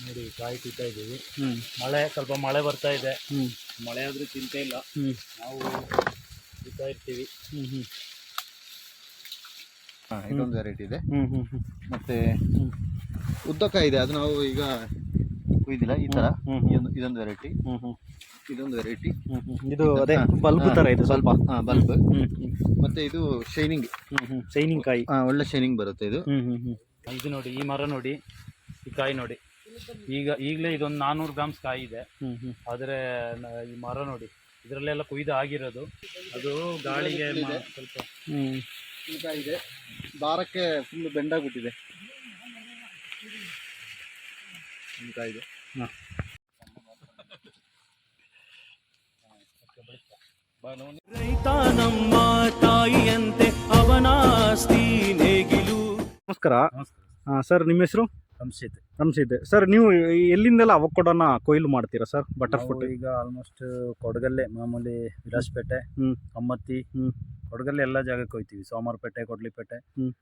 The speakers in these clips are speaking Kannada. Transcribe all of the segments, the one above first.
ನೋಡಿ ಕಾಯಿ ತಿಂತಾ ಇದ್ದೀವಿ. ಮಳೆ ಸ್ವಲ್ಪ ಮಳೆ ಬರ್ತಾ ಇದೆ. ಮಳೆ ಆದ್ರೂ ಚಿಂತೆ ಇಲ್ಲ. ಹ್ಮ್. ನಾವು ತಿಂತಾ ಇರ್ತೀವಿ. ಹ್ಮ್ ಹ್ಮ್. ಇದೊಂದು ವೆರೈಟಿ ಇದೆ. ಹ್ಮ್ ಹ್ಮ್ ಹ್ಮ್. ಮತ್ತೆ ಹ್ಮ್. ಉದ್ದಕಾಯಿ ಇದೆ. ಅದು ನಾವು ಈಗ ಕುಯ್ದಿಲ್ಲ ಈ ಥರ ಹ್ಮ್ ಹ್ಮ್. ಇದೊಂದು ಇದೊಂದು ವೆರೈಟಿ ಹ್ಮ್ ಹ್ಮ್. ಇದೊಂದು ವೆರೈಟಿ. ಇದು ಅದೇ ಹಾ. ಬಲ್ಬ್ ತರ ಇದೆ ಸ್ವಲ್ಪ. ಹಾಂ ಬಲ್ಬ್. ಮತ್ತೆ ಇದು ಶೈನಿಂಗ್. ಶೈನಿಂಗ್ ಕಾಯಿ. ಒಳ್ಳೆ ಶೈನಿಂಗ್ ಬರುತ್ತೆ ಇದು. ಹ್ಮ್ ಹ್ಮ್ ಹ್ಮ್. ಇದು ನೋಡಿ ಈ ಮರ ನೋಡಿ ಈ ಕಾಯಿ ನೋಡಿ. ಈಗ ಈಗಲೇ ಇದೊಂದು ನಾನ್ನೂರು ಗ್ರಾಮ್ಸ್ ಕಾಯಿ ಇದೆ. ಆದರೆ ಈ ಮರ ನೋಡಿ ಇದರಲ್ಲೆಲ್ಲ ಕುಯ್ದು ಆಗಿರೋದು. ಅದು ಗಾಳಿಗೆ ಸ್ವಲ್ಪ ಹ್ಮ್. ಕಾಯಿ ಇದೆ. ದಾರಕ್ಕೆ ಫುಲ್ ಬೆಂಡಾಗ್ಬಿಟ್ಟಿದೆ ಹ್ಮ್ ಕಾಯಿ ಇದೆ. ರೈತ ನಮಸ್ಕಾರ. ಸರ್ ನಿಮ್ಮ ಹೆಸರು? ರಂಸಿದ್ ನಮ್ಸಿದ್ದೆ ಸರ್ ನೀವು ಎಲ್ಲಿಂದೆಲ್ಲ ಅವಕೊಡೋನ ಕೊಯ್ಲು ಮಾಡ್ತೀರಾ ಸರ್ ಬಟರ್ ಫ್ರೂಟ್ ಈಗ ಆಲ್ಮೋಸ್ಟ್ ಕೊಡಗಲ್ಲೇ ಮಾಮೂಲಿ ವಿರಾಜಪೇಟೆ ಅಮ್ಮತ್ತಿ. ಕೊಡಗಲ್ಲೇ ಎಲ್ಲ ಜಾಗಕ್ಕೆ ಹೋಗ್ತೀವಿ ಸೋಮಾರಪೇಟೆ ಕೊಡ್ಲಿಪೇಟೆ. ಹ್ಮ್.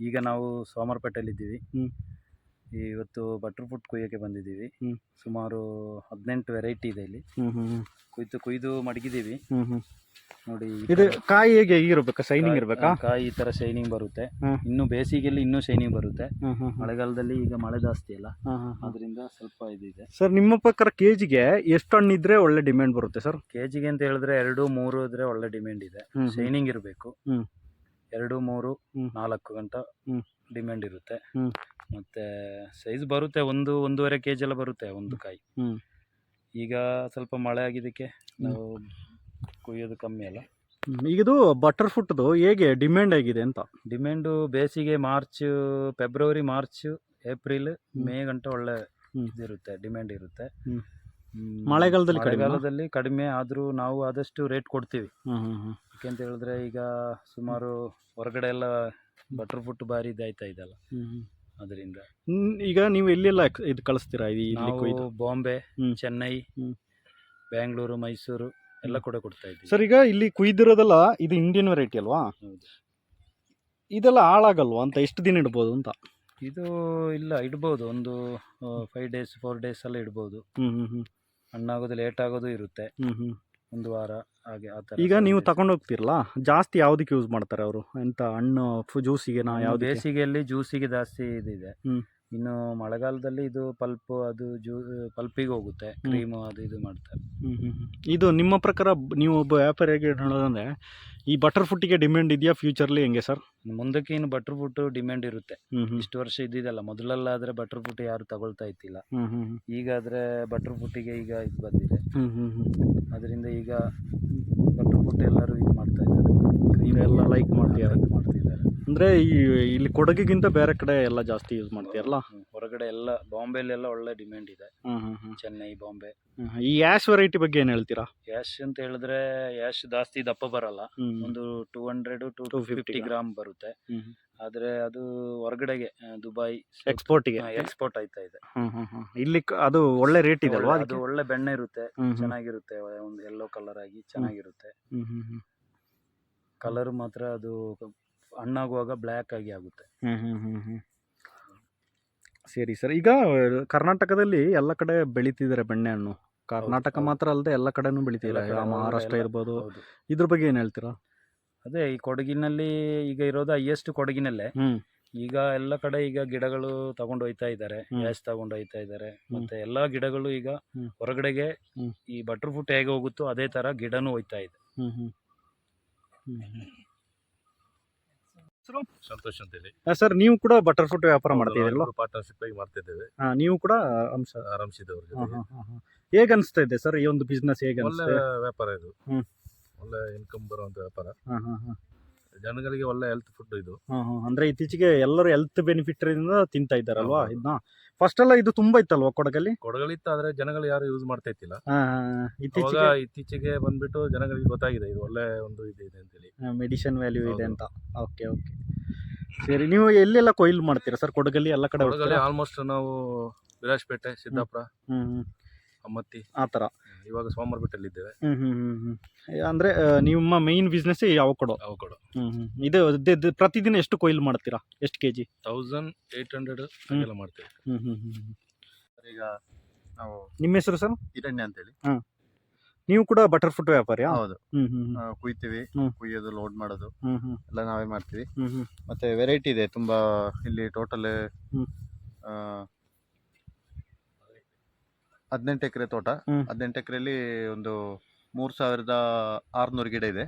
ಈಗ ನಾವು ಸೋಮಾರಪೇಟೆಯಲ್ಲಿ ಇದ್ದೀವಿ ಹ್ಮ್. ಇವತ್ತು ಬಟರ್ ಫುಟ್ ಕೊಯ್ಯೋಕ್ಕೆ ಬಂದಿದ್ದೀವಿ. ಸುಮಾರು ಹದಿನೆಂಟು ವೆರೈಟಿ ಇದೆ ಇಲ್ಲಿ ಕುಯ್ದು ಕುಯ್ದು ಮಡಗಿದ್ದೀವಿ ನೋಡಿ ಇದು ಕಾಯಿ ಹೇಗೆ ಇರಬೇಕಾ ಶೈನಿಂಗ್ ಇರಬೇಕಾ ಕಾಯಿ ಈ ತರ ಶೈನಿಂಗ್ ಬರುತ್ತೆ. ಇನ್ನು ಬೇಸಿಗೆಯಲ್ಲಿ ಇನ್ನೂ ಶೈನಿಂಗ್ ಬರುತ್ತೆ. ಮಳೆಗಾಲದಲ್ಲಿ ಈಗ ಮಳೆ ಜಾಸ್ತಿ ಅಲ್ಲ. ಅದರಿಂದ ಸ್ವಲ್ಪ ಇದಿದೆ ಸರ್ ನಿಮ್ಮ ಪ್ರಕಾರ ಕೆಜಿಗೆ ಎಷ್ಟು ಹಣ್ಣು ಇದ್ರೆ ಒಳ್ಳೆ ಡಿಮ್ಯಾಂಡ್ ಬರುತ್ತೆ ಸರ್ ಕೆಜಿಗೆ ಅಂತ ಹೇಳಿದ್ರೆ ಎರಡು ಮೂರು ಇದ್ರೆ ಒಳ್ಳೆ ಡಿಮ್ಯಾಂಡ್ ಇದೆ. ಶೈನಿಂಗ್ ಇರಬೇಕು. ಎರಡು ಮೂರು. ನಾಲ್ಕು ಗಂಟ. ಡಿಮ್ಯಾಂಡ್ ಇರುತ್ತೆ ಹ್ಮ್. ಮತ್ತೆ ಸೈಜ್ ಬರುತ್ತೆ ಒಂದು ಒಂದೂವರೆ ಕೆ ಜಿ ಎಲ್ಲ ಬರುತ್ತೆ ಒಂದು ಕಾಯಿ ಹ್ಮ್. ಈಗ ಸ್ವಲ್ಪ ಮಳೆ ಆಗಿದ್ದಕ್ಕೆ ನಾವು ಕುಯ್ಯೋದು ಕಮ್ಮಿ ಅಲ್ಲ ಹ್ಮ್. ಈಗ ಬಟರ್ ಫುಟ್ದು ಹೇಗೆ ಡಿಮ್ಯಾಂಡ್ ಆಗಿದೆ ಅಂತ ಡಿಮ್ಯಾಂಡು ಬೇಸಿಗೆ March February March April May ಗಂಟ ಒಳ್ಳೆ ಹ್ಮ್. ಇದಿರುತ್ತೆ ಡಿಮ್ಯಾಂಡ್ ಇರುತ್ತೆ ಹ್ಮ್. ಹ್ಮ್. ಮಳೆಗಾಲದಲ್ಲಿ ಕಡಿಮೆನಾ? ಮಳೆಗಾಲದಲ್ಲಿ ಕಡಿಮೆ ಆದರೂ ನಾವು ಆದಷ್ಟು ರೇಟ್ ಕೊಡ್ತೀವಿ ಹ್ಮ್ ಹ್ಮ್ ಹ್ಮ್. ಯಾಕೆಂತ ಹೇಳಿದ್ರೆ ಈಗ ಸುಮಾರು ಹೊರಗಡೆ ಎಲ್ಲ ಬಟರ್ ಫುಟ್ ಭಾರಿ ಇದಾಯ್ತಾ ಇದಲ್ಲ. ಅದರಿಂದ. ಈಗ ನೀವು ಎಲ್ಲೆಲ್ಲ ಇದು ಕಳಿಸ್ತೀರಾ ನಾವು ಬಾಂಬೆ. ಚೆನ್ನೈ. ಬ್ಯಾಂಗ್ಳೂರು ಮೈಸೂರು ಎಲ್ಲ ಕೂಡ ಕೊಡ್ತಾ ಇದ್ದೀವಿ. ಸರ್ ಈಗ ಇಲ್ಲಿ ಕುಯ್ದಿರೋದಲ್ಲ ಇದು ಇಂಡಿಯನ್ ವೆರೈಟಿ ಅಲ್ವಾ. ಇದೆಲ್ಲ ಹಾಳಾಗಲ್ವಾ ಅಂತ ಎಷ್ಟು ದಿನ ಇಡ್ಬೋದು ಅಂತ? ಇದು ಇಲ್ಲ ಇಡ್ಬೋದು. ಒಂದು ಫೈವ್ ಡೇಸ್ ಫೋರ್ ಡೇಸ್ ಎಲ್ಲ ಇಡ್ಬೋದು. ಹ್ಮ್ ಹ್ಮ್ ಹ್ಮ್. ಹಣ್ಣಾಗೋದು ಲೇಟ್ ಆಗೋದು ಇರುತ್ತೆ. ಒಂದು ವಾರ. ಹಾಗೆ ಆ ಥರ ಈಗ ನೀವು. ತಗೊಂಡು ಹೋಗ್ತಿರಲ್ಲ ಜಾಸ್ತಿ ಯಾವ್ದಕ್ಕೆ ಯೂಸ್ ಮಾಡ್ತಾರೆ ಅವರು? ಎಂತ ಹಣ್ಣು ಜ್ಯೂಸಿಗೆ ನಾ ಯಾವ್ದು ಬೇಸಿಗೆಯಲ್ಲಿ ಜ್ಯೂಸಿಗೆ ಜಾಸ್ತಿ ಇದಿದೆ ಹ್ಮ್. ಇನ್ನು ಮಳೆಗಾಲದಲ್ಲಿ ಇದು ಪಲ್ಪ್ ಅದು ಜ್ಯೂ ಪಲ್ಪಿಗೆ ಹೋಗುತ್ತೆ ಕ್ರೀಮು ಅದು ಇದು ಮಾಡ್ತಾರೆ. ಇದು ನಿಮ್ಮ ಪ್ರಕಾರ ಬ- ನೀವು ಒಬ್ಬ ವ್ಯಾಪಾರಿಯಾಗಿ ಹೇಳೋದಂದ್ರೆ ಈ ಬಟರ್ ಫುಟ್ಟಿಗೆ ಡಿಮ್ಯಾಂಡ್ ಇದೆಯಾ ಫ್ಯೂಚರ್ಲಿ ಹೆಂಗೆ ಸರ್? ಇನ್ನು ಮುಂದಕ್ಕೆ ಇನ್ನು ಬಟರ್ ಫುಟ್ ಡಿಮ್ಯಾಂಡ್ ಇರುತ್ತೆ. ಹ್ಞೂ ಇಷ್ಟು ವರ್ಷ ಇದ್ದಿದ್ದಲ್ಲ ಮೊದಲೆಲ್ಲಾದ್ರೆ ಬಟರ್ ಫುಟ್ ಯಾರು ತಗೊಳ್ತಾ ಇತ್ತಿಲ್ಲ ಹ್ಞೂ ಹ್ಞೂ ಈಗಾದ್ರೆ ಬಟರ್ ಫುಟ್ಟಿಗೆ ಈಗ ಇದು ಬಂದಿದೆ. ಅದರಿಂದ ಈಗ ಫುಟ್ ಎಲ್ಲರೂ ಇದು ಮಾಡ್ತಾ ಇದ್ದಾರೆ. ಎಲ್ಲ ಲೈಕ್ ಮಾಡ್ತಾ ಇದ್ದಾರೆ ಮಾಡ್ತಿದ್ದಾರೆ. ಅಂದ್ರೆ ಈ ಇಲ್ಲಿ ಕೊಡಗಿಗಿಂತ ಬೇರೆ ಕಡೆ ಎಲ್ಲ ಜಾಸ್ತಿ ಯೂಸ್ ಮಾಡ್ತೀರಲ್ಲ. ಹೊರಗಡೆ ಎಲ್ಲ ಬಾಂಬೆಲೆಲ್ಲ ಒಳ್ಳೆ ಡಿಮ್ಯಾಂಡ್ ಇದೆ. ಚೆನ್ನೈ ಬಾಂಬೆ. ಈ ಯಾಶ್ ವೆರೈಟಿ ಬಗ್ಗೆ ಏನ್ ಹೇಳ್ತೀರಾ? ಯಾಶ್ ಅಂತ ಹೇಳಿದ್ರೆ ಯಾಶ್ ಜಾಸ್ತಿ ದಪ್ಪ ಬರಲ್ಲ. ಒಂದು two hundred to 250 fifty gram ಬರುತ್ತೆ. ಆದ್ರೆ ಅದು ಹೊರಗಡೆಗೆ ದುಬೈ ಎಕ್ಸ್ಪೋರ್ಟಿಗೆ ಎಕ್ಸ್ಪೋರ್ಟ್ ಆಯ್ತಾ ಇದೆ. ಇಲ್ಲಿ ಅದು ಒಳ್ಳೆ ರೇಟ್ ಇದೆ ಅಲ್ವಾ ಅದು ಒಳ್ಳೆ ಬೆಣ್ಣೆ ಇರುತ್ತೆ. ಚೆನ್ನಾಗಿರುತ್ತೆ. ಒಂದು ಯೆಲ್ಲೋ ಕಲರ್ ಆಗಿ ಚೆನ್ನಾಗಿರುತ್ತೆ. ಕಲರ್ ಮಾತ್ರ ಅದು ಹಣ್ಣಾಗುವಾಗ ಬ್ಲ್ಯಾಕ್ ಆಗಿ ಆಗುತ್ತೆ. ಸರಿ ಸರ್. ಈಗ ಕರ್ನಾಟಕದಲ್ಲಿ ಎಲ್ಲ ಕಡೆ ಬೆಳೀತಿದ್ದಾರೆ ಬೆಣ್ಣೆ ಹಣ್ಣು ಕರ್ನಾಟಕ ಮಾತ್ರ ಅಲ್ಲದೆ ಎಲ್ಲ ಕಡೆನೂ ಬೆಳೀತಿದ್ದಾರೆ ಎಲ್ಲ ಮಹಾರಾಷ್ಟ್ರ ಎಲ್ಲ- ಇರ್ಬೋದು. ಹೌದು. ಇದ್ರ ಬಗ್ಗೆ ಏನು ಹೇಳ್ತೀರಾ? ಅದೇ ಈ ಕೊಡಗಿನಲ್ಲಿ ಈಗ ಇರೋದು ಹೈಯೆಸ್ಟ್ ಕೊಡಗಿನಲ್ಲೇ. ಈಗ ಎಲ್ಲ ಕಡೆ ಈಗ ಗಿಡಗಳು ತಗೊಂಡು ಹೋಯ್ತಾ ಇದ್ದಾರೆ. ಹ್ಮ್. ಗ್ಯಾಸ್ ತಗೊಂಡು ಹೋಯ್ತಾ ಇದ್ದಾರೆ. ಮತ್ತೆ ಎಲ್ಲಾ ಗಿಡಗಳು ಈಗ ಹ್ಮ್. ಹೊರಗಡೆಗೆ ಹ್ಮ್. ಈ ಬಟರ್ ಹೇಗೆ ಹೋಗುತ್ತೋ ಅದೇ ತರ ಗಿಡನೂ ಹೋಯ್ತಾ ಇದೆ. ಅಂತ ಸಂತೋಷ್ ಅಂತೇಳಿ. ಆ, ಸರ್ ನೀವು ಕೂಡ ಬಟರ್ ಫ್ರೂಟ್ ವ್ಯಾಪಾರ ಮಾಡ್ತಿದ್ದೀರಲ್ಲ ಪಾರ್ಟ್ನರ್ಶಿಪ್ ಆಗಿ ಮಾಡ್ತಿದ್ದೇವೆ. ನೀವು ಕೂಡ ಅಂಶ ಆರಂಭಿಸಿದವ್ರ ಹೇಗೆ ಅನಿಸ್ತಾ ಇದೆ ಸರ್ ಈ ಒಂದು ಬಿಸ್ನೆಸ್ ಹೇಗೆ ಒಳ್ಳೆ ವ್ಯಾಪಾರ ಇದು. ಒಳ್ಳೆ ಇನ್ಕಮ್ ಬರುವಂತ ವ್ಯಾಪಾರ. ಜನಗಳಿಗೆ ಒಳ್ಳೆ ಹೆಲ್ತ್ ಫುಡ್ ಇದು. ಅಂದ್ರೆ ಇತ್ತೀಚೆಗೆ ಎಲ್ಲರೂ ಹೆಲ್ತ್ ಬೆನಿಫಿಟ್ ಇಂದ ತಿಂತಾ ಇದ್ದಾರಲ್ವಾ. ಇದನ್ನ ಫಸ್ಟ್ ಎಲ್ಲ ಇದು ತುಂಬಾ ಇತ್ತಲ್ವಾ ಕೊಡಗಲ್ಲಿ? ಕೊಡಗಳಿತ್ತು ಆದ್ರೆ ಜನಗಳು ಯಾರು ಯೂಸ್ ಮಾಡ್ತಾ ಇತ್ತಿಲ್ಲ. ಅವಾಗ ಇತ್ತೀಚೆಗೆ ಇತ್ತೀಚೆಗೆ ಬಂದ್ಬಿಟ್ಟು ಜನಗಳಿಗೆ ಗೊತ್ತಾಗಿದೆ ಇದು ಒಳ್ಳೆ ಒಂದು ಇದು ಇದೆ ಅಂತೇಳಿ. ಮೆಡಿಸಿನ್ ವ್ಯಾಲ್ಯೂ ಇದೆ ಅಂತ. Okay okay. ಸರಿ ನೀವು ಎಲ್ಲೆಲ್ಲ ಕೊಯ್ಲು ಮಾಡ್ತೀರಾ ಸರ್? ಕೊಡಗಲ್ಲಿ ಎಲ್ಲ ಕಡೆ ಕೊಡಗಲ್ಲಿ ಹೋಗ್ತೀರಾ? ಆಲ್ಮೋಸ್ಟ್ ನಾವು ವಿರಾಜ್ಪೇಟೆ ಸಿದ್ದಾಪುರ. ಹ್ಮ್ ಹ್ಮ್. ಕಮ್ಮತ್ತಿ ಆ ಥರ ಇವಾಗ ಸೋಮವಾರ ಹ್ಞೂ ಹ್ಞೂ ಹ್ಞೂ ಹ್ಞೂ ಅಂದರೆ ನಿಮ್ಮ ಮೇಯ್ನ್ ಬಿಸ್ನೆಸ್ ಯಾವ ಕೊಡು ಅವಕಡು. ಹ್ಞೂ ಹ್ಞೂ ಇದು ಪ್ರತಿದಿನ ಎಷ್ಟು ಕೊಯ್ಲು ಮಾಡ್ತೀರಾ? ಎಷ್ಟು K G thousand eight hundred ಹ್ಮ್. ಎಲ್ಲ ಮಾಡ್ತೇವೆ. ಹ್ಞೂ ಹ್ಞೂ ಹ್ಞೂ ಈಗ ನಾವು ನಿಮ್ಮ ಹೆಸರು ಸರ್? ಹಿರಣ್ಯ ಅಂತೇಳಿ. ನೀವು ಕೂಡ ಬಟರ್ ಫುಟ್ ವ್ಯಾಪಾರಿ ಹೌದು. ಹ್ಞೂ ಹ್ಞೂ ಆ, ಕುಯ್ತೀವಿ. ಹ್ಮ್. ಕುಯ್ಯೋದು ಲೋಡ್ ಮಾಡೋದು. ಹ್ಞೂ ಹ್ಞೂ ಎಲ್ಲ ನಾವೇ ಮಾಡ್ತೀವಿ. ಹ್ಞೂ ಹ್ಞೂ ಮತ್ತೆ ವೆರೈಟಿ ಇದೆ. ತುಂಬಾ ಇಲ್ಲಿ ಟೋಟಲ್ ಹ್ಮ್. ಹದಿನೆಂಟು ಎಕರೆ ತೋಟ. ಹ್ಮ್. ಹದಿನೆಂಟು ಎಕರೆಯಲ್ಲಿ ಒಂದು ಮೂರ್ ಸಾವಿರದ ಆರ್ನೂರು ಗಿಡ ಇದೆ.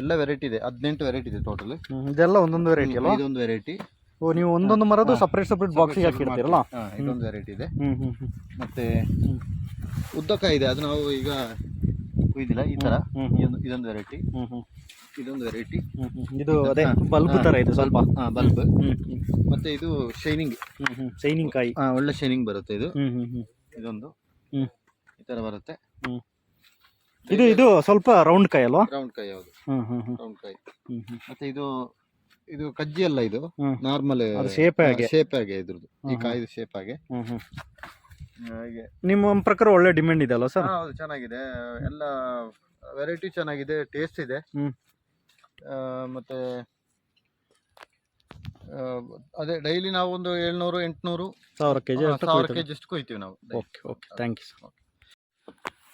ಎಲ್ಲ ವೆರೈಟಿ ಇದೆ. ಹದಿನೆಂಟು ವೆರೈಟಿ ಇದೆ ಟೋಟಲ್ ಇದೆಲ್ಲ ಒಂದೊಂದು ವೆರೈಟಿ ಅಲ್ವಾ? ಇದೊಂದು ವೆರೈಟಿ ಓ ನೀವು ಒಂದೊಂದು ಮರದು ಹಾ. ಸಪ್ರೇಟ್ ಸಪ್ರೇಟ್ ಬಾಕ್ಸಿಗೆ ಹಾಕಿರ್ತೀರಲ್ಲ? ಇದೊಂದು ವೆರೈಟಿ ಇದೆ. ಮತ್ತೆ ಹ್ಮ್. ಉದ್ದಕ ಇದೆ. ಅದು ನಾವು ಈಗ ಕುಯ್ದಿಲ್ಲ ಈ ತರ. ಇದೊಂದು ಇದೊಂದು ವೆರೈಟಿ ಇದೊಂದು ವೆರೈಟಿ ಇದು ಅದೇ. ಬಲ್ಬ್ ತರ ಇದೆ ಸ್ವಲ್ಪ. ಬಲ್ಬ್. ಬಲ್ಬು. ಮತ್ತೆ ಇದು ಶೈನಿಂಗ್. ಶೈನಿಂಗ್ ಕಾಯಿ. ಒಳ್ಳೆ ಶೈನಿಂಗ್ ಬರುತ್ತೆ ಇದು. ಇದೊಂದು. ಈ ತರ ಬರುತ್ತೆ. ಹ್ಮ್. ಇದು ಇದು ಸ್ವಲ್ಪ ರೌಂಡ್ ಕಾಯಿ ಅಲ್ವಾ? ರೌಂಡ್ ಕಾಯಿ ಯಾವುದು ಹ್ಞೂ ಹ್ಞೂ ರೌಂಡ್ ಕಾಯಿ ಮತ್ತೆ ಇದು ಇದು ಕಜ್ಜಿ ಅಲ್ಲ ಇದು? ಹ್ಮ್. ನಾರ್ಮಲ್ ಅದು shape ಆಗಿ. ಶೇಪ್ ಆಗಿ ಇದ್ರದ್ದು. ಈ ಹ್ಮ್, ಕಾಯಿದು ಶೇಪ್ ಆಗಿ ಹ್ಞೂ ಹ್ಞೂ ಹಾಗೆ. ನಿಮ್ಮ ಪ್ರಕಾರ ಒಳ್ಳೆ ಡಿಮ್ಯಾಂಡ್ ಇದೆ ಅಲ್ವಾ ಸರ್ ಹೌದು ಚೆನ್ನಾಗಿದೆ. ಎಲ್ಲ ವೆರೈಟಿ ಚೆನ್ನಾಗಿದೆ ಟೇಸ್ಟ್ ಇದೆ. ಹ್ಮ್. ಆ, ಮತ್ತೆ ಅದೇ ಡೈಲಿ ನಾವು ಒಂದು ಏಳ್ನೂರು ಎಂಟುನೂರು ಸಾವಿರ ಕೆ ಜಿ ಅಷ್ಟು ಸಾವಿರ ಕೆ ಜಿ ಅಷ್ಟು ಕೊಯ್ತೀವಿ ನಾವು okay okay thank you sir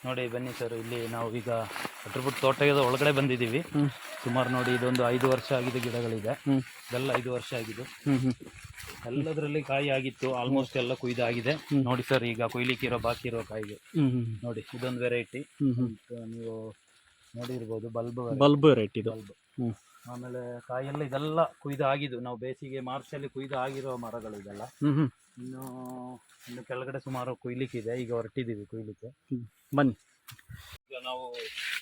ನೋಡಿ ಬನ್ನಿ ಸರ್ ಇಲ್ಲಿ ನಾವು ಈಗ ಅಟ್ರಬುಟ್ ತೋಟದ ಒಳಗಡೆ ಬಂದಿದ್ದೀವಿ. ಸುಮಾರು ನೋಡಿ ಇದೊಂದು ಐದು ವರ್ಷ ಆಗಿದೆ ಗಿಡಗಳಿದೆ. ಇದೆಲ್ಲ ಐದು ವರ್ಷ ಆಗಿದೆ ಎಲ್ಲದರಲ್ಲಿ ಕಾಯಿ ಆಗಿತ್ತು ಆಲ್ಮೋಸ್ಟ್ ಎಲ್ಲ ಕುಯ್ದಾಗಿದೆ. ನೋಡಿ ಸರ್ ಈಗ ಕೊಯ್ಲಿಕ್ಕಿರೋ ಬಾಕಿ ಇರೋ ಕಾಯಿಗೆ ನೋಡಿ ಇದೊಂದು ವೆರೈಟಿ ನೀವು ನೋಡಿರ್ಬೋದು ಬಲ್ಬ್ ಬಲ್ಬ್ ವೆರೈಟಿ ಇದು. ಬಲ್ಬ್. ಹ್ಮ್. ಆಮೇಲೆ ಕಾಯೆಲ್ಲ ಇದೆಲ್ಲ ಕುಯ್ದು ಆಗಿದ್ದು. ನಾವು ಬೇಸಿಗೆ ಮಾರ್ಚಲ್ಲಿ ಕುಯ್ದು ಆಗಿರೋ ಮರಗಳು ಇದೆಲ್ಲ. ಇನ್ನು ಇನ್ನು ಕೆಳಗಡೆ ಸುಮಾರು ಕುಯ್ಲಿಕ್ಕಿದೆ. ಈಗ ಹೊರಟಿದ್ದೀವಿ ಕುಯ್ಲಿಕ್ಕೆ. ಬನ್ನಿ. ಈಗ ನಾವು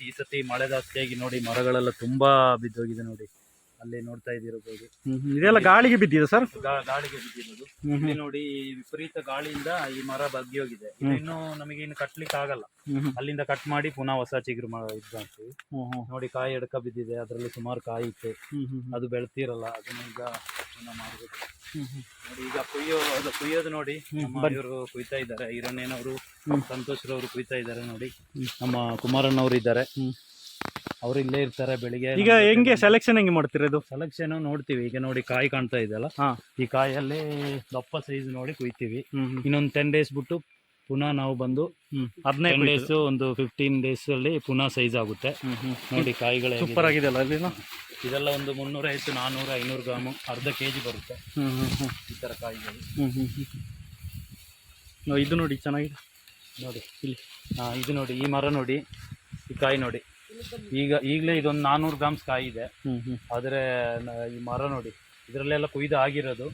ಈ ಸತಿ ಮಳೆ ಜಾಸ್ತಿಯಾಗಿ ಆಗಿ ನೋಡಿ ಮರಗಳೆಲ್ಲ ತುಂಬಾ ಬಿದ್ದೋಗಿದೆ ನೋಡಿ. ಅಲ್ಲಿ ನೋಡ್ತಾ ಇದ್ದಿರಬಹುದು. ಇದೆಲ್ಲ ಗಾಳಿಗೆ ಬಿದ್ದಿದೆ ಸರ್? ಗಾಳಿಗೆ ಬಿದ್ದಿರೋದು. ಇಲ್ಲಿ ನೋಡಿ ವಿಪರೀತ ಗಾಳಿಯಿಂದ ಈ ಮರ ಬಗ್ಗಿ ಹೋಗಿದೆ. ಇನ್ನು ನಮಗೆ ಇನ್ನು ಕಟ್ಲಿಕ್ಕೆ ಆಗಲ್ಲ. ಅಲ್ಲಿಂದ ಕಟ್ ಮಾಡಿ ಪುನಃ ಹೊಸ ಚಿಗುರು ಮರ ಇದು ಮಾಡ್ತೀವಿ ಹ್ಞೂ ಹ್ಞೂ ನೋಡಿ ಕಾಯಿ ಎಡಕ ಬಿದ್ದಿದೆ ಅದರಲ್ಲಿ ಸುಮಾರು ಕಾಯಿ ಇತ್ತು. ಅದು ಬೆಳ್ತಿರಲ್ಲ ಅದನ್ನ ಈಗ ಮಾಡಬೇಕು ನೋಡಿ ಈಗ ಕುಯ್ಯೋ ಅದು ಕುಯ್ಯೋದು ನೋಡಿ. ಇವರು ಕುಯ್ತಾ ಇದ್ದಾರೆ. ಈರಣ್ಣನವರು ಸಂತೋಷ್ರವರು ಸಂತೋಷ್ ರವರು ಕುಯ್ತಾ ಇದ್ದಾರೆ ನೋಡಿ. ನಮ್ಮ ಕುಮಾರಣ್ಣವರು ಇದ್ದಾರೆ. ಅವರು ಇಲ್ಲೇ ಇರ್ತಾರೆ ಬೆಳಿಗ್ಗೆ ಈಗ ಹೆಂಗೆ ಸೆಲೆಕ್ಷನ್ ಹೆಂಗೆ ಮಾಡ್ತೀರಾ ಇದು ಸೆಲೆಕ್ಷನ್ ನೋಡ್ತೀವಿ. ಈಗ ನೋಡಿ ಕಾಯಿ ಕಾಣ್ತಾ ಇದೆಯಲ್ಲ ಹಾ. ಈ ಕಾಯಲ್ಲಿ ದಪ್ಪ ಸೈಜ್ ನೋಡಿ ಕುಯ್ತೀವಿ. ಇನ್ನೊಂದು ಟೆನ್ ಡೇಸ್ ಬಿಟ್ಟು ಪುನಃ ನಾವು ಬಂದು ಹದಿನೈದು ಡೇಸ್ ಒಂದು ಫಿಫ್ಟೀನ್ ಡೇಸ್ ಅಲ್ಲಿ ಪುನಃ ಸೈಜ್ ಆಗುತ್ತೆ. ನೋಡಿ ಕಾಯಿಗಳು. ಸೂಪರ್ ಆಗಿದೆ ಅಲ್ಲ ಅಲ್ಲಿನ ಇದೆಲ್ಲ ಒಂದು ಮುನ್ನೂರೈವತ್ತು ನಾನ್ನೂರು ಐನೂರು ಗ್ರಾಮು ಅರ್ಧ ಕೆ ಜಿ ಬರುತ್ತೆ ಈ ಥರ ಕಾಯಿಗಳು. ಇದು ನೋಡಿ ಚೆನ್ನಾಗಿದೆ. ನೋಡಿ ಇಲ್ಲಿ. ಹಾಂ ಇದು ನೋಡಿ ಈ ಮರ ನೋಡಿ ಈ ಕಾಯಿ ನೋಡಿ. ಈಗ ಈಗಲೇ ಇದೊಂದು ನಾನ್ನೂರು ಗ್ರಾಮ್ಸ್ ಕಾಯಿ ಇದೆ. ಆದರೆ ನ- ಈ ಮರ ನೋಡಿ ಇದರಲ್ಲೆಲ್ಲ ಕುಯ್ದು ಆಗಿರೋದು.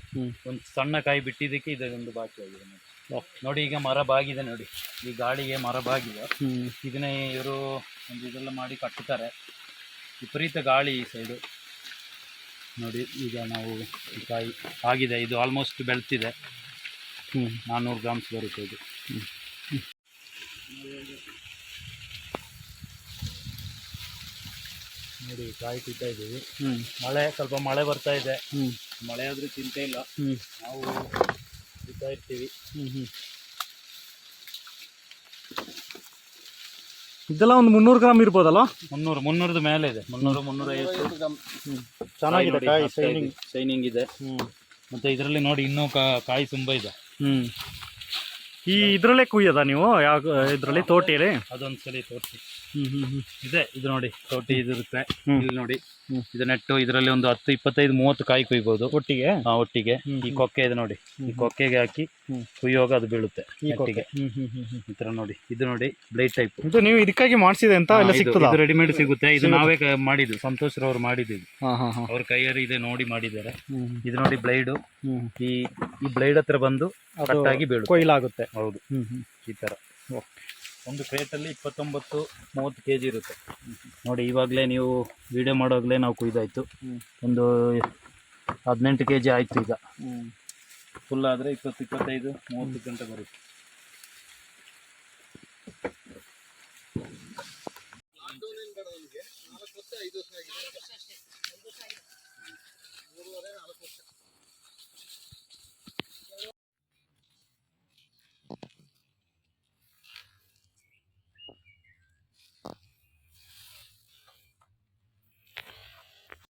ಒಂದು ಸಣ್ಣ ಕಾಯಿ ಬಿಟ್ಟಿದ್ದಕ್ಕೆ ಇದೊಂದು ಬಾಕಿ ಆಗಿದೆ ನೋಡಿ. ನೋಡಿ ಈಗ ಮರ ಬಾಗಿದೆ ನೋಡಿ. ಈ ಗಾಳಿಗೆ ಮರ ಬಾಗಿದೆ. ಇದನ್ನ ಇವರು ಒಂದು ಇದೆಲ್ಲ ಮಾಡಿ ಕಟ್ಟುತ್ತಾರೆ ವಿಪರೀತ ಗಾಳಿ ಈ ಸೈಡು ನೋಡಿ ಈಗ ನಾವು ಈ ಕಾಯಿ ಆಗಿದೆ. ಇದು ಆಲ್ಮೋಸ್ಟ್ ಬೆಳ್ತಿದೆ ಹ್ಞೂ ನಾನ್ನೂರು ಗ್ರಾಮ್ಸ್ ಬರುತ್ತೆ ಇದು. ನೋಡಿ ಕಾಯಿ ಕುಯ್ತಾ ಇದ್ದೀವಿ ಮಳೆ ಸ್ವಲ್ಪ ಮಳೆ ಬರ್ತಾ ಇದೆ. ಮಳೆ ಆದ್ರೂ ಚಿಂತೆ ಇಲ್ಲ. ನಾವು ಇದ್ದಾ ಇರ್ತೀವಿ. ಇದೆಲ್ಲ ಒಂದು ಮುನ್ನೂರು ಗ್ರಾಮ್ ಇರ್ಬೋದಲ್ಲ ಮುನ್ನೂರು ಮುನ್ನೂರದ ಮೇಲೆ ಇದೆ. ಮುನ್ನೂರು ಮುನ್ನೂರೈವತ್ತು. ಚೆನ್ನಾಗಿದೆ ಕಾಯಿ ಶೈನಿಂಗ್ ಶೈನಿಂಗ್ ಇದೆ. ಮತ್ತೆ ಇದರಲ್ಲಿ ನೋಡಿ ಇನ್ನೂ ಕಾಯಿ ತುಂಬ ಇದೆ. ಹ್ಞೂ ಈ ಇದರಲ್ಲೇ ಕುಯ್ಯದ ನೀವು? ಯಾವ ಇದರಲ್ಲಿ ತೋಟಿಯಲ್ಲಿ ಅದೊಂದು ಸಲ ತೋರಿಸಿ. ಇದೆ ಇದು ನೋಡಿ ತೋಟಿ ಇದಿರುತ್ತೆ. ಇಲ್ಲಿ ನೋಡಿ. ಇದು ನೆಟ್ಟು ಇದರಲ್ಲಿ ಒಂದು ಹತ್ತು ಇಪ್ಪತ್ತೈದು ಮೂವತ್ತು ಕಾಯಿ ಕುಯ್ಬೋದು. ಒಟ್ಟಿಗೆ? ಒಟ್ಟಿಗೆ. ಈ ಕೊಕ್ಕೆ ಇದೆ ನೋಡಿ. ಈ ಕೊಕ್ಕೆಗೆ ಹಾಕಿ ಕುಯ್ಯೋಗ ಅದು ಬೀಳುತ್ತೆ ಈ ತರ ನೋಡಿ ಇದು ನೋಡಿ ಬ್ಲೈಟ್ ಟೈಪ್. ಇದು ನೀವು ಇದಕ್ಕಾಗಿ ಮಾಡಿಸಿದೆ ಅಂತ ಎಲ್ಲ ಸಿಗ್ತದೆ? ಇದು ರೆಡಿಮೇಡ್ ಸಿಗುತ್ತೆ. ಇದು ನಾವೇ ಮಾಡಿದ್ದು. ಸಂತೋಷ್ ರವ್ರು ಮಾಡಿದ್ದು ಹಾಂ ಹಾಂ ಹಾಂ. ಅವ್ರ ಕೈಯಲ್ಲಿ ಇದೆ ನೋಡಿ ಮಾಡಿದ್ದಾರೆ. ಇದು ನೋಡಿ ಬ್ಲೈಡು. ಈ ಈ ಬ್ಲೈಡ್ ಹತ್ರ ಬಂದು ಕಟ್ ಕಟ್ಟಾಗಿ ಬೀಳುತ್ತೆ. ಕೊಯ್ಲಾಗುತ್ತೆ. ಹೌದು. ಈ ತರ ಒಂದು ಕ್ರೇಟಲ್ಲಿ ಇಪ್ಪತ್ತೊಂಬತ್ತು ಮೂವತ್ತು ಕೆ ಜಿ ಇರುತ್ತೆ. ನೋಡಿ ಇವಾಗಲೇ ನೀವು ವೀಡಿಯೋ ಮಾಡೋವಾಗಲೇ ನಾವು ಕುಯ್ದಾಯಿತು. ಒಂದು ಹದಿನೆಂಟು ಕೆ ಜಿ ಆಯಿತು ಈಗ. ಫುಲ್ ಆದರೆ ಇಪ್ಪತ್ತು ಇಪ್ಪತ್ತೈದು ಮೂವತ್ತು ಗಂಟೆ ಬರುತ್ತೆ.